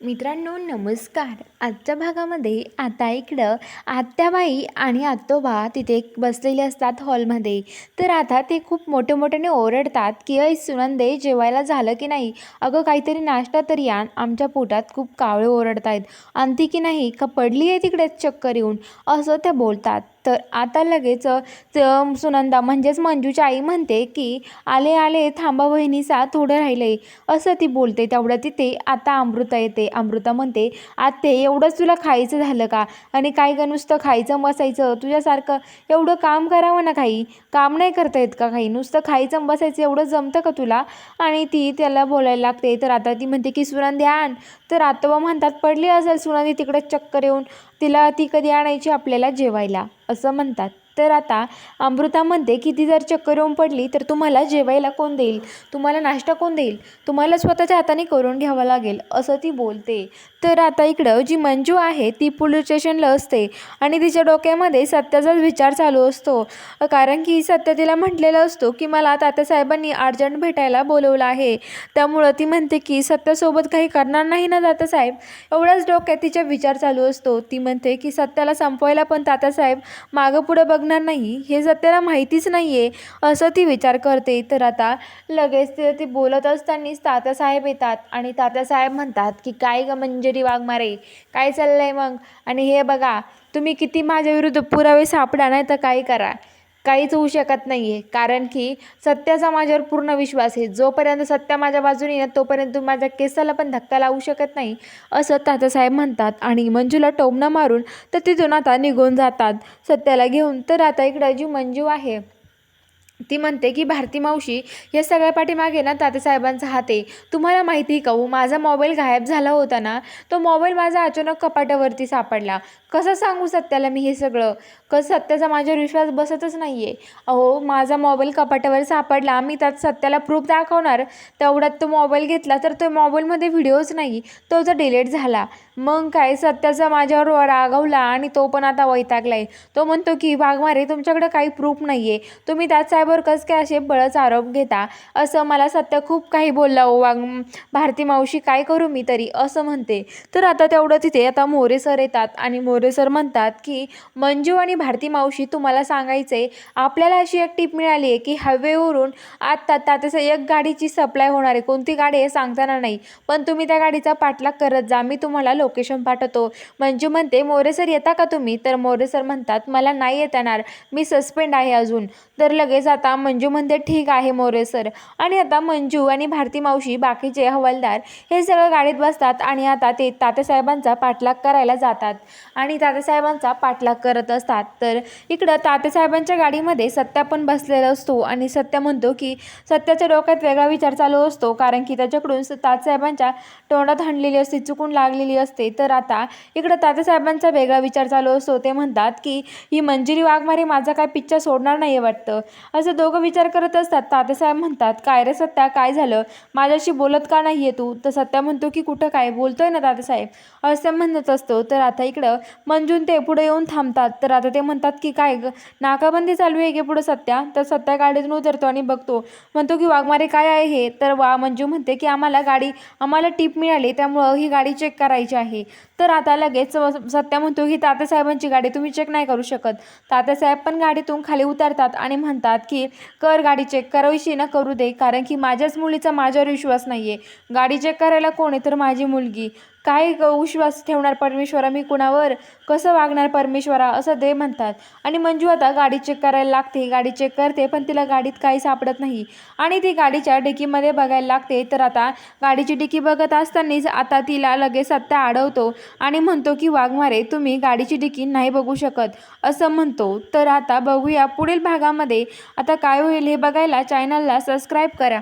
मित्रांनो नमस्कार. आजच्या भागामध्ये आता इकडं आत्याबाई आणि आत्तोबा तिथे बसलेले असतात हॉलमध्ये. तर आता ते खूप मोठे मोठ्याने ओरडतात की अय सुनंदे जेवायला झालं की नाही? अगं काहीतरी नाश्ता तरी आण. आमच्या पोटात खूप कावळे ओरडत आहेत आणती की नाही? का पडली आहे तिकडेच चक्कर येऊन? असं त्या बोलतात. तर आता लगेच सुनंदा म्हणजेच मंजूची आई म्हणते की आले आले थांबा वहिनीसा थोडं राहिलंय. असं ती बोलते तेवढं तिथे आता अमृता येते. अमृता म्हणते आते एवढंच तुला खायचं झालं का? आणि काय का नुसतं खायचं बसायचं? तुझ्यासारखं एवढं काम करावं ना काही? काम नाही करता येत का काही? नुसतं खायचं बसायचं एवढं जमतं का तुला? आणि ती त्याला बोलायला लागते. तर आता ती म्हणते की सुनंदी आण. तर आतोबा म्हणतात पडली असेल सुनंदी तिकडे चक्कर येऊन. तिला ती कधी आणायची आपल्याला जेवायला? असं म्हणतात. तर आता अमृता म्हणते की ती जर चक्कर येऊन पडली तर तुम्हाला जेवायला कोण देईल? तुम्हाला नाश्ता कोण देईल? तुम्हाला स्वतःच्या हाताने करून घ्यावं लागेल असं ती बोलते. तर आता इकडं जी मंजू आहे ती पोलीस स्टेशनला असते आणि तिच्या डोक्यामध्ये सत्याचाच विचार चालू असतो. कारण की सत्य तिला म्हटलेला असतो की मला तात्यासाहेबांनी अर्जंट भेटायला बोलवलं आहे. त्यामुळं ती म्हणते की सत्यासोबत काही करणार नाही ना तात्यासाहेब? एवढाच डोक्यात तिचा विचार चालू असतो. ती म्हणते की सत्याला संपवायला पण तात्यासाहेब मागं पुढं बघ बघणार नाही हे सत्याला माहितीच नाही आहे असं ती विचार करते. तर आता लगेच ते ती बोलत असतानाच तात्यासाहेब येतात आणि तात्यासाहेब म्हणतात की काय ग मंजरी वाघमारे काय चाललं आहे मग? आणि हे बघा तुम्ही किती माझ्या विरुद्ध पुरावे सापडा नाही तर काही करा? काहीच होऊ शकत नाही आहे कारण की सत्याचा माझ्यावर पूर्ण विश्वास आहे. जोपर्यंत सत्य माझ्या बाजूने येत तोपर्यंत तुम्ही माझ्या केसाला पण धक्का लावू शकत नाही असं तातासाहेब म्हणतात. आणि मंजूला टोमणं मारून तर तिथून आता निघून जातात. सत्याला घेऊन तर आता इकडं जी मंजू आहे. ती म्हणते की भारती मावशी या सगळ्या पाठीमागे ना तात्यासाहेबांचा हात आहे. तुम्हाला माहिती आहे का हो माझा मोबाईल गायब झाला होता ना तो मोबाईल माझा अचानक कपाटावरती सापडला. कसं सांगू सत्याला मी हे सगळं? कसं सत्याचा माझ्यावर विश्वास बसतच नाही आहे अहो माझा मोबाईल कपाटावर सापडला मी त्यात सत्याला प्रूफ दाखवणार. तेवढ्यात तो मोबाईल घेतला तर तो मोबाईलमध्ये व्हिडिओच नाही. तो जर डिलीट झाला. मग काय सत्याचा माझ्यावर रागवला आणि तो पण आता वैतागला आहे तो म्हणतो की वाघमारे तुमच्याकडे काही प्रूफ नाही आहे तुम्ही त्यात साहेब वर्कच काय असे बळच आरोप घेता? असं मला सत्य खूप काही बोलला ओ वाग भारती मावशी काय करू मी तरी? असं म्हणते. तर आता तेवढं तिथे आता मोरे सर येतात आणि मोरे सर म्हणतात की मंजू आणि भारती मावशी तुम्हाला सांगायचे आपल्याला अशी एक टीप मिळाली आहे की हायवेवरून आत्ता तात्याचं एक गाडीची सप्लाय होणार आहे. कोणती गाडी आहे सांगताना नाही पण तुम्ही त्या गाडीचा पाठलाग करत जा. मी तुम्हाला लोकेशन पाठवतो. मंजू म्हणते मोरे सर येता का तुम्ही? तर मोरे सर म्हणतात मला नाही येत येणार. मी सस्पेंड आहे अजून. तर लगेच आता मंजू म्हणते ठीक आहे मोरे सर. आणि आता मंजू आणि भारती मावशी बाकीचे हवालदार हे सगळं गाडीत बसतात आणि आता ते तात्यासाहेबांचा पाठलाग करायला जातात. आणि तात्यासाहेबांचा पाठलाग करत असतात. तर इकडं तातेसाहेबांच्या गाडीमध्ये सत्या पण बसलेला असतो आणि सत्य म्हणतो की सत्याच्या डोक्यात वेगळा विचार चालू असतो. कारण की त्याच्याकडून स- तोंडात हाणलेली असते चुकून लागलेली असते. तर आता इकडं तात्यासाहेबांचा वेगळा विचार चालू असतो. ते म्हणतात की ही मंजिरी वाघमारे माझा काय पिच्चा सोडणार नाही आहे वाटतं. असं दोघं विचार करत असतात. तातेसाहेब म्हणतात काय रे सत्या काय झालं? माझ्याशी बोलत का नाही आहे तू? तर सत्या म्हणतो की कुठं काय? बोलतोय ना तातेसाहेब असं म्हणत असतो. तर आता इकडं मंजून ते पुढे येऊन थांबतात. तर आता ते म्हणतात की काय ग? नाकाबंदी चालू आहे की पुढं सत्या? तर सत्या गाडीतून उतरतो आणि बघतो. म्हणतो की वाघमारे काय आहे हे? तर वा मंजू म्हणते की आम्हाला गाडी आम्हाला टीप मिळाली त्यामुळं ही गाडी चेक करायची आहे. तर आता लगेच सत्या म्हणतो की तात्यासाहेबांची गाडी तुम्ही चेक नाही करू शकत. तात्यासाहेब पण गाडीतून खाली उतरतात आणि म्हणतात की कर गाडी चेक करावीशी ना करू दे कारण की माझ्याच मुलीचा माझ्यावर विश्वास नाही आहे गाडी चेक करायला कोण आहे? तर माझी मुलगी. काय विश्वास ठेवणार परमेश्वरा? मी कुणावर कसं वागणार परमेश्वरा? असं ते म्हणतात. आणि मंजू आता गाडी चेक करायला लागते. गाडी चेक करते पण तिला गाडीत काही सापडत नाही. आणि ती गाडीच्या डिकीमध्ये बघायला लागते. तर आता गाडीची डिकी बघत असतानाच आता तिला लगेच आत्ता अडवतो आणि म्हणतो की वाघमारे तुम्ही गाडीची डिकी नाही बघू शकत. असं म्हणतो. तर आता बघूया पुढील भागामध्ये आता काय होईल हे बघायला. चॅनलला सबस्क्राईब करा.